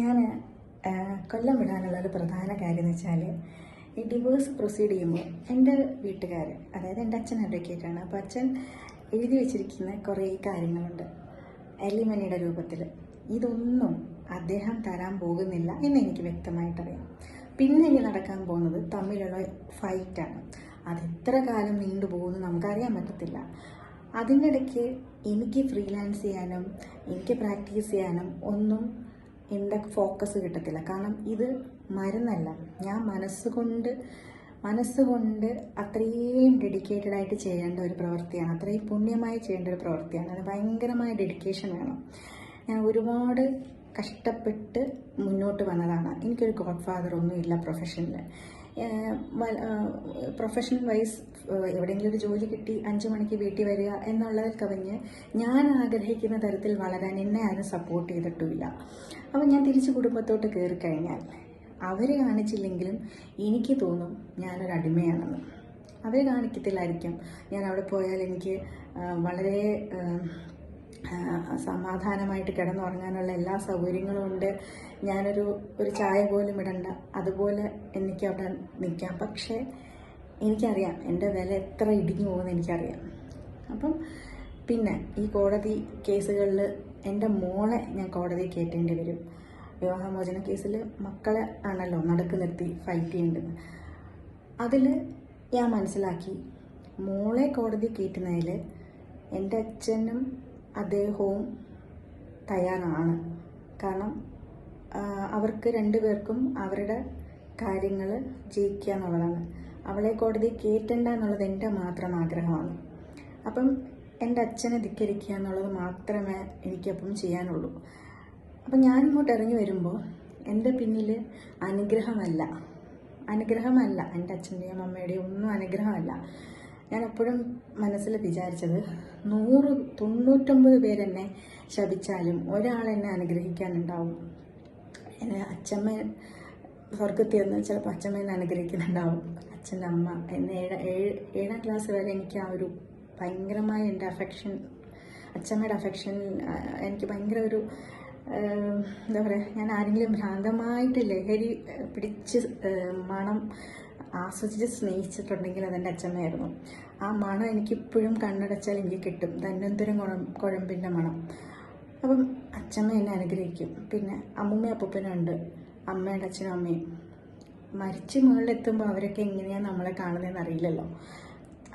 ഞാൻ കൊല്ലം വിടാനുള്ള ഒരു പ്രധാന കാര്യം എന്ന് വെച്ചാൽ ഈ ഡിവോഴ്സ് പ്രൊസീഡ് ചെയ്യുമ്പോൾ എന്റെ വീട്ടുകാർ അതായത് എന്റെ അച്ഛൻ അഡ്വക്കേറ്റാണ് അപ്പോൾ അച്ഛൻ എഴുതി വെച്ചിരിക്കുന്ന കുറേ കാര്യങ്ങളുണ്ട്. എലിമണിയുടെ രൂപത്തിൽ ഇതൊന്നും അദ്ദേഹം തരാൻ പോകുന്നില്ല എന്ന് എനിക്ക് വ്യക്തമായിട്ടറിയാം. പിന്നെ ഇനി നടക്കാൻ പോകുന്നത് തമ്മിലുള്ള ഫൈറ്റാണ് അത് എത്ര കാലം നീണ്ടുപോകുമെന്ന് നമുക്കറിയാൻ പറ്റത്തില്ല. അതിനിടയ്ക്ക് എനിക്ക് ഫ്രീലാൻസ് ചെയ്യാനും എനിക്ക് പ്രാക്ടീസ് ചെയ്യാനും ഒന്നും എന്റെ ഫോക്കസ് കിട്ടത്തില്ല. കാരണം ഇത് മരുന്നല്ല. ഞാൻ മനസ്സുകൊണ്ട് മനസ്സുകൊണ്ട് അത്രയും ഡെഡിക്കേറ്റഡ് ആയിട്ട് ചെയ്യേണ്ട ഒരു പ്രവൃത്തിയാണ്. അത്രയും പുണ്യമായി ചെയ്യേണ്ട ഒരു പ്രവൃത്തിയാണ്. അത് ഭയങ്കരമായ ഡെഡിക്കേഷൻ വേണം. ഞാൻ ഒരുപാട് കഷ്ടപ്പെട്ട് മുന്നോട്ട് വന്നതാണ്. എനിക്കൊരു ഗോഡ് ഫാദർ ഒന്നുമില്ല പ്രൊഫഷനിൽ പ്രൊഫഷണൽ വൈസ് എവിടെയെങ്കിലും ഒരു ജോലി കിട്ടി അഞ്ച് മണിക്ക് വീട്ടിൽ വരിക എന്നുള്ളതിൽ കവിഞ്ഞ് ഞാൻ ആഗ്രഹിക്കുന്ന തരത്തിൽ വളരാൻ എന്നെ ആരും സപ്പോർട്ട് ചെയ്തിട്ടുമില്ല. അപ്പം ഞാൻ തിരിച്ച് കുടുംബത്തോട്ട് കയറി കഴിഞ്ഞാൽ അവർ കാണിച്ചില്ലെങ്കിലും എനിക്ക് തോന്നും ഞാനൊരു അടിമയാണെന്ന്. അവർ കാണിക്കത്തില്ലായിരിക്കും. ഞാൻ അവിടെ പോയാൽ എനിക്ക് വളരെ സമാധാനമായിട്ട് കിടന്നുറങ്ങാനുള്ള എല്ലാ സൗകര്യങ്ങളും ഉണ്ട്. ഞാനൊരു ഒരു ചായ പോലും ഇടണ്ട. അതുപോലെ എനിക്ക് അവിടെ നിൽക്കാം. പക്ഷേ എനിക്കറിയാം എന്റെ വില എത്ര ഇടിഞ്ഞു പോകുമെന്ന് എനിക്കറിയാം. അപ്പം പിന്നെ ഈ കോടതി കേസുകളിൽ എന്റെ മോളെ ഞാൻ കോടതി കയറ്റേണ്ടി വരും. വിവാഹമോചന കേസിൽ മക്കളെ ആണല്ലോ നടുക്ക് നിർത്തി ഫൈറ്റ് ചെയ്യേണ്ടത്. അതിൽ ഞാൻ മനസ്സിലാക്കി മോളെ കോടതി കയറ്റുന്നതിൽ എന്റെ അച്ഛനും അദ്ദേഹവും തയ്യാറാണ്. കാരണം അവർക്ക് രണ്ടുപേർക്കും അവരുടെ കാര്യങ്ങൾ ജയിക്കുക എന്നുള്ളതാണ് അവളെ കോടതി കയറ്റണ്ട എന്നുള്ളത് എന്റെ മാത്രം ആഗ്രഹമാണ്. അപ്പം എന്റെ അച്ഛനെ ധിക്കരിക്കുക എന്നുള്ളത് മാത്രമേ എനിക്കപ്പം ചെയ്യാനുള്ളൂ. അപ്പം ഞാൻ ഇങ്ങോട്ട് ഇറങ്ങി വരുമ്പോൾ എന്റെ പിന്നിൽ അനുഗ്രഹമല്ല. അനുഗ്രഹമല്ല. എന്റെ അച്ഛന്റെയും അമ്മയുടെയും ഒന്നും അനുഗ്രഹമല്ല. ഞാൻ എപ്പോഴും മനസ്സിൽ വിചാരിച്ചത് നൂറ് തൊണ്ണൂറ്റൊമ്പത് പേരെന്നെ ശപിച്ചാലും ഒരാളെന്നെ അനുഗ്രഹിക്കാനുണ്ടാവും. എന്നെ അച്ഛമ്മ സ്വർഗത്തിൽ നിന്ന് ചിലപ്പോൾ അച്ഛമ്മ എന്നെ അനുഗ്രഹിക്കുന്നുണ്ടാവും. അച്ഛന്റെ അമ്മ എന്നെ ഏഴ് ഏഴ് ഏഴാം ക്ലാസ് വരെ എനിക്ക് ആ ഒരു ഭയങ്കരമായ എന്റെ അഫെക്ഷൻ അച്ഛമ്മയുടെ അഫെക്ഷൻ എനിക്ക് ഭയങ്കര ഒരു എന്താ പറയുക ഞാൻ ആരെങ്കിലും ഭ്രാന്തമായിട്ട് ലഹരി പിടിച്ച് മണം ആസ്വദിച്ച് സ്നേഹിച്ചിട്ടുണ്ടെങ്കിൽ അതെന്റെ അച്ഛമ്മയായിരുന്നു. ആ മണം എനിക്കിപ്പോഴും കണ്ണടച്ചാൽ എനിക്ക് കിട്ടും. ധന്വന്തരം കുഴം കുഴമ്പിന്റെ മണം. അപ്പം അച്ഛമ്മ എന്നെ അനുഗ്രഹിക്കും. പിന്നെ അമ്മൂമ്മയും അപ്പൂപ്പനും ഉണ്ട്. അമ്മയുടെ അച്ഛനും അമ്മയും. മരിച്ച് മുകളിലെത്തുമ്പോൾ അവരൊക്കെ എങ്ങനെയാണ് നമ്മളെ കാണുന്നതെന്ന് അറിയില്ലല്ലോ.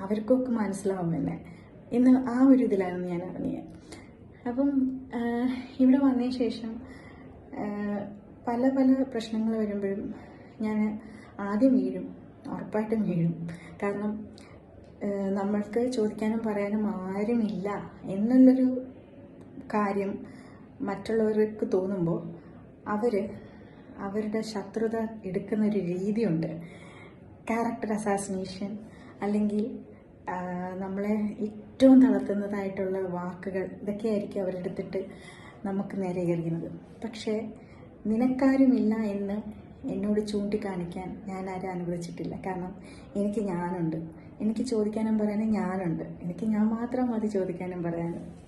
അവർക്കൊക്കെ മനസ്സിലാവും എന്നെ. ഇന്ന് ആ ഒരു ഇതിലായിരുന്നു ഞാൻ ഇറങ്ങിയത് അപ്പം ഇവിടെ വന്നതിന് ശേഷം പല പല പ്രശ്നങ്ങൾ വരുമ്പോഴും ഞാൻ ആദ്യം വീഴും. ഉറപ്പായിട്ടും വീഴും കാരണം നമ്മൾക്ക് ചോദിക്കാനും പറയാനും ആരുമില്ല എന്നുള്ളൊരു കാര്യം മറ്റുള്ളവർക്ക് തോന്നുമ്പോൾ അവർ അവരുടെ ശത്രുത എടുക്കുന്ന ഒരു രീതിയുണ്ട്. ക്യാരക്ടർ അസാസിനേഷൻ അല്ലെങ്കിൽ നമ്മളെ ഏറ്റവും തളർത്തുന്നതായിട്ടുള്ള വാക്കുകൾ ഇതൊക്കെയായിരിക്കും അവരെടുത്തിട്ട് നമുക്ക് നേരെ എറിയുന്നത് പക്ഷേ നിനക്കാരുമില്ല എന്ന് എന്നോട് ചൂണ്ടിക്കാണിക്കാൻ ഞാൻ ആരും അനുവദിച്ചിട്ടില്ല. കാരണം എനിക്ക് ഞാനുണ്ട്. എനിക്ക് ചോദിക്കാനും പറയാനും ഞാനുണ്ട്. എനിക്ക് ഞാൻ മാത്രം മതി ചോദിക്കാനും പറയാനും.